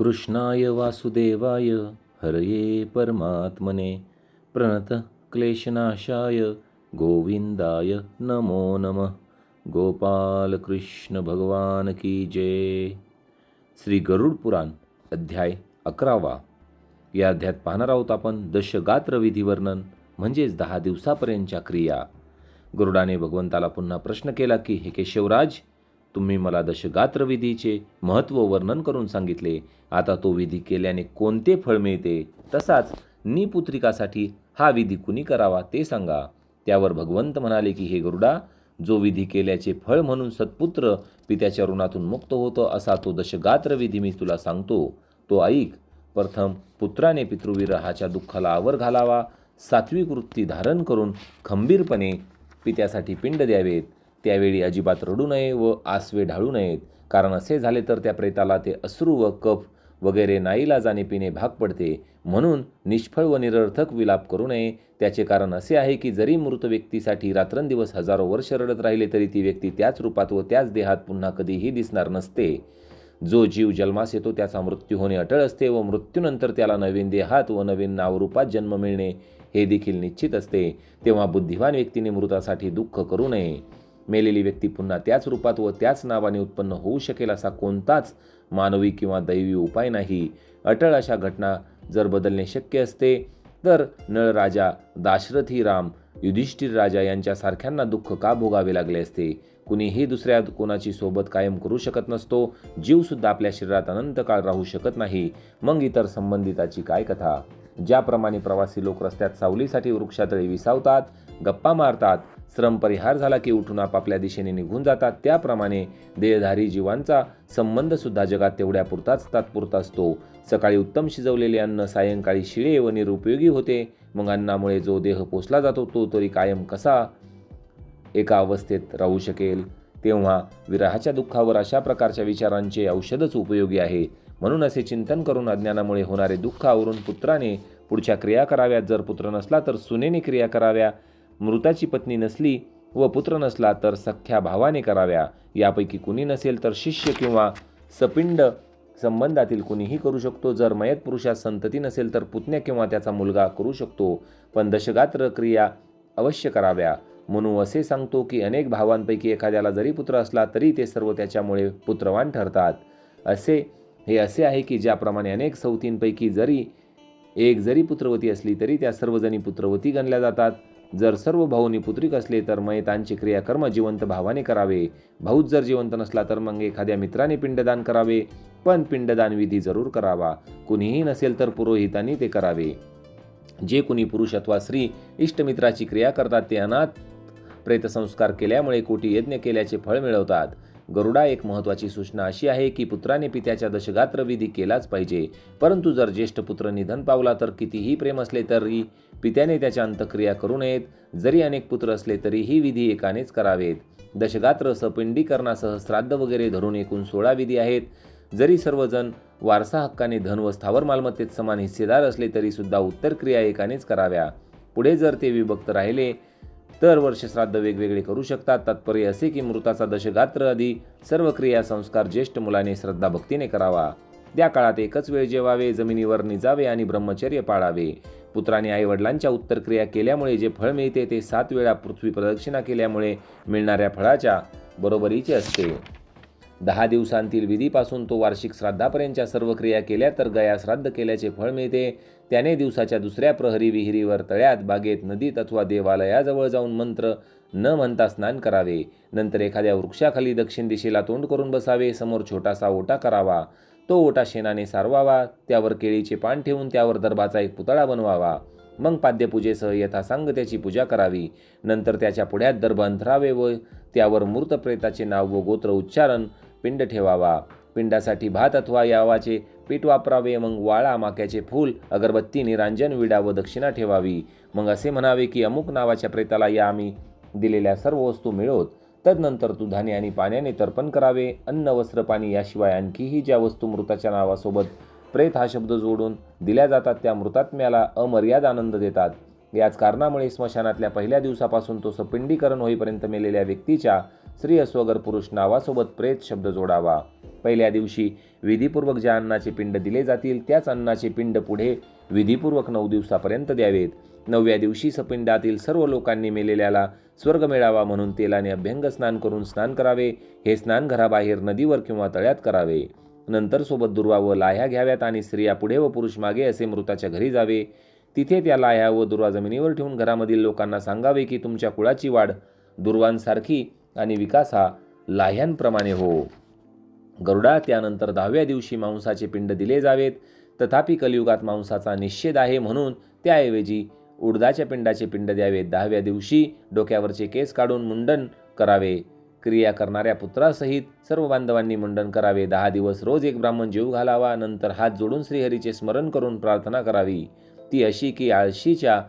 कृष्णाय वासुदेवाय हरये परमात्मने. प्रणत क्लेशनाशाय गोविंदाय नमो नमः. गोपाल कृष्ण भगवान की जय. श्री गरुड पुराण अध्याय अकरावा. या अध्यायात पाहणार आहोत आपण दशगात्र विधी वर्णन म्हणजेच दहा दिवसापर्यंतच्या क्रिया. गरुडाने भगवंताला पुन्हा प्रश्न केला की हे केशवराज तुम्ही मला दशगात्र विधीचे महत्त्व वर्णन करून सांगितले. आता तो विधी केल्याने कोणते फळ मिळते? तसाच निपुत्रिकासाठी हा विधी कुणी करावा ते सांगा. त्यावर भगवंत म्हणाले की हे गरुडा जो विधी केल्याचे फळ म्हणून सत्पुत्र पित्याच्या ऋणातून मुक्त होतो असा तो दशगात्र विधी मी तुला सांगतो. तो ऐक. प्रथम पुत्राने पितृविरहाच्या दुःखाला आवर घालावा. सात्विक वृत्ती धारण करून खंबीरपणे पित्यासाठी पिंड द्यावेत. त्यावेळी अजिबात रडू नये व आसवे ढाळू नयेत. कारण असे झाले तर त्या प्रेताला ते अश्रू व कफ वगैरे नाईलाजाने पिणे भाग पडते. म्हणून निष्फळ व निरर्थक विलाप करू नये. त्याचे कारण असे आहे की जरी मृत व्यक्तीसाठी रात्रंदिवस हजारो वर्ष रडत राहिले तरी ती व्यक्ती त्याच रूपात व त्याच देहात पुन्हा कधीही दिसणार नसते. जो जीव जन्मास येतो त्याचा मृत्यू होणे अटळ असते व मृत्यूनंतर त्याला नवीन देहात व नवीन नावरूपात जन्म मिळणे हे देखील निश्चित असते. तेव्हा बुद्धिवान व्यक्तीने मृतासाठी दुःख करू नये. मेलेली व्यक्ती पुन्हा त्याच रूपात व त्याच नावाने उत्पन्न होऊ शकेल असा कोणताच मानवी किंवा दैवी उपाय नाही. अटळ अशा घटना जर बदलणे शक्य असते तर नळ राजा दाशरथी राम युधिष्ठिर राजा यांच्यासारख्यांना दुःख का भोगावे लागले असते? कुणीही दुसऱ्या कोणाची सोबत कायम करू शकत नसतो जीवसुद्धा आपल्या शरीरात अनंत काळ राहू शकत नाही. मग इतर संबंधिताची काय कथा? ज्याप्रमाणे प्रवासी लोक रस्त्यात सावलीसाठी वृक्षातळी विसावतात गप्पा मारतात श्रम परिहार झाला की उठून आपापल्या दिशेने निघून जातात त्याप्रमाणे देहधारी जीवांचा संबंध सुद्धा जगात तेवढ्या पुरताच तात्पुरता असतो. सकाळी उत्तम शिजवलेले अन्न सायंकाळी शिळे व निरुपयोगी होते. मग अन्नामुळे जो देह पोचला जातो तो तरी कायम कसा? एका अवस्थेत राहू शकेल. तेव्हा विरहाच्या दुःखावर अशा प्रकारच्या विचारांचे औषधच उपयोगी आहे. म्हणून असे चिंतन करून अज्ञानामुळे होणारे दुःख आवरून पुत्राने पुढच्या क्रिया कराव्यात. जर पुत्र नसला तर सुनेने क्रिया कराव्या. मृताची पत्नी नसली व पुत्र नसला तर सख्या भावाने कराव्या. यापैकी कुणी नसेल तर शिष्य किंवा सपिंड संबंधातील कुणीही करू शकतो. जर मयत पुरुषात संतती नसेल तर पुतण्या किंवा त्याचा मुलगा करू शकतो. पण दशगात्र क्रिया अवश्य कराव्या. म्हणून असे सांगतो की अनेक भावांपैकी एखाद्याला जरी पुत्र असला तरी ते सर्व त्याच्यामुळे पुत्रवान ठरतात. असे हे असे आहे की ज्याप्रमाणे अनेक सवतींपैकी जरी एक जरी पुत्रवती असली तरी त्या सर्वजणी पुत्रवती गणल्या जातात. जर सर्व भाऊनी पुत्रिक असले तर मयतांची क्रियाकर्म जिवंत भावाने करावे. भाऊच जर जिवंत नसला तर मग एखाद्या मित्राने पिंडदान करावे. पण पिंडदान विधी जरूर करावा. कुणीही नसेल तर पुरोहितांनी ते करावे. जे कुणी पुरुष अथवा स्त्री इष्टमित्राची क्रिया करतात ते अनाथ प्रेतसंस्कार केल्यामुळे कोटी यज्ञ केल्याचे फळ मिळवतात. गरुडा एक महत्त्वाची सूचना अशी आहे की पुत्राने पित्याच्या दशगात्र विधी केलाच पाहिजे. परंतु जर ज्येष्ठ पुत्र निधन पावला तर कितीही प्रेम असले तरी पित्याने त्याच्या अंतक्रिया करू नयेत. जरी अनेक पुत्र असले तरी ही विधी एकानेच करावेत. दशगात्र सपिंडीकरणासह श्राद्ध वगैरे धरून एकूण सोळा विधी आहेत. जरी सर्वजण वारसा हक्काने धन व स्थावर मालमत्तेत समान हिस्सेदार असले तरी सुद्धा उत्तर क्रिया एकानेच कराव्या. पुढे जर ते विभक्त राहिले दरवर्षी वर्षश्राद्ध वेगवेगळे करू शकतात. तात्पर्य असे की मृताचा दशगात्र आधी सर्व क्रिया संस्कार ज्येष्ठ मुलाने श्रद्धा भक्तीने करावा. त्या काळात एकच वेळ जेवावे जमिनीवर निजावे आणि ब्रह्मचर्य पाळावे. पुत्राने आईवडिलांच्या उत्तरक्रिया केल्यामुळे जे फळ मिळते ते सात वेळा पृथ्वी प्रदक्षिणा केल्यामुळे मिळणाऱ्या फळाच्या बरोबरीचे असते. दहा दिवसांतील विधीपासून तो वार्षिक श्राद्धापर्यंतच्या सर्व क्रिया केल्या तर गया श्राद्ध केल्याचे फळ मिळते. त्याने दिवसाच्या दुसऱ्या प्रहरी विहिरीवर तळ्यात बागेत नदीत अथवा देवालयाजवळ जाऊन मंत्र न म्हणता स्नान करावे. नंतर एखाद्या वृक्षाखाली दक्षिण दिशेला तोंड करून बसावे. समोर छोटासा ओटा करावा. तो ओटा शेणाने सारवावा. त्यावर केळीचे पान ठेवून त्यावर दर्भाचा एक पुतळा बनवावा. मग पाद्यपूजेसह यथासांग त्याची पूजा करावी. नंतर त्याच्या पुढ्यात दर्भ अंथरावे व त्यावर मूर्त प्रेताचे नाव व गोत्र उच्चारण पिंड ठेवावा. पिंडासाठी भात अथवा यावाचे पीठ वापरावे मग वाळा माक्याचे फूल अगरबत्ती निरांजन विडा व दक्षिणा ठेवावी. मग असे म्हणावे की अमुक नावाच्या प्रेताला या आम्ही दिलेल्या सर्व वस्तू मिळवत तदनंतर तू धान्य आणि पाण्याने तर्पण करावे. अन्न वस्त्र पाणी याशिवाय आणखीही ज्या वस्तू मृताच्या नावासोबत प्रेत हा शब्द जोडून दिल्या जातात त्या मृतात्म्याला अमर्याद आनंद देतात. याच कारणामुळे स्मशानातल्या पहिल्या दिवसापासून तो सपिंडीकरण होईपर्यंत मेलेल्या व्यक्तीच्या स्त्री अस्वगर पुरुष नावासोबत प्रेत शब्द जोडावा. पहिल्या दिवशी विधीपूर्वक ज्या अन्नाचे पिंड दिले जातील त्याच अन्नाचे पिंड पुढे विधीपूर्वक नऊ दिवसापर्यंत द्यावेत. नवव्या दिवशी सपिंडातील सर्व लोकांनी मेलेल्याला स्वर्ग मिळावा म्हणून तेलाने अभ्यंग स्नान करून स्नान करावे. हे स्नान घराबाहेर नदीवर किंवा तळ्यात करावे. नंतर सोबत दुर्वा व लाह्या घ्याव्यात आणि स्त्रिया पुढे व पुरुष मागे असे मृताच्या घरी जावे. तिथे त्या लाह्या व दुर्वा जमिनीवर ठेवून घरामधील लोकांना सांगावे की तुमच्या कुळाची वाढ दुर्वांसारखी आणि विकास हा लाह्यांप्रमाणे हो. गरुडा त्यानंतर दहाव्या दिवशी मांसाचे पिंड दिले जावेत. तथापि कलियुगात मांसाचा निषेध आहे म्हणून त्याऐवजी उडदाच्या पिंडाचे पिंड द्यावेत. दहाव्या दिवशी डोक्यावरचे केस काढून मुंडन करावे. क्रिया करणाऱ्या पुत्रासहित सर्व बांधवांनी मुंडन करावे. दहा दिवस रोज एक ब्राह्मण जीव घालावा. नंतर हात जोडून श्रीहरीचे स्मरण करून प्रार्थना करावी. ती अशी की आळशीच्या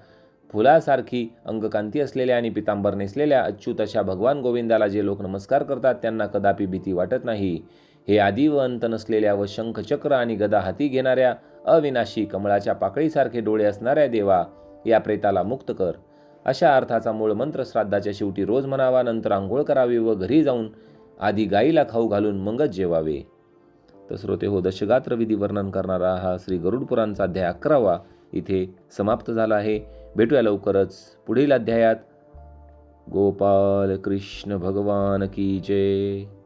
फुलासारखी अंगकांती असलेल्या आणि पितांबर नेसलेल्या अच्युत अशा भगवान गोविंदाला जे लोक नमस्कार करतात त्यांना कदापि भीती वाटत नाही. हे आदी व अंत नसलेल्या व शंखचक्र आणि गदा हाती घेणाऱ्या अविनाशी कमळाच्या पाकळीसारखे डोळे असणाऱ्या देवा या प्रेताला मुक्त कर. अशा अर्थाचा मूळ मंत्र श्राद्धाच्या शेवटी रोज म्हणावा नंतर आंघोळ करावी व घरी जाऊन आधी गाईला खाऊ घालून मगच जेवावे. तर श्रोते हो दशगात्र विधी वर्णन करणारा हा श्री गरुड पुराणचा अध्याय अकरावा इथे समाप्त झाला आहे. भेटूया लवकरच पुढील अध्यायात. गोपाल कृष्ण भगवान की जय.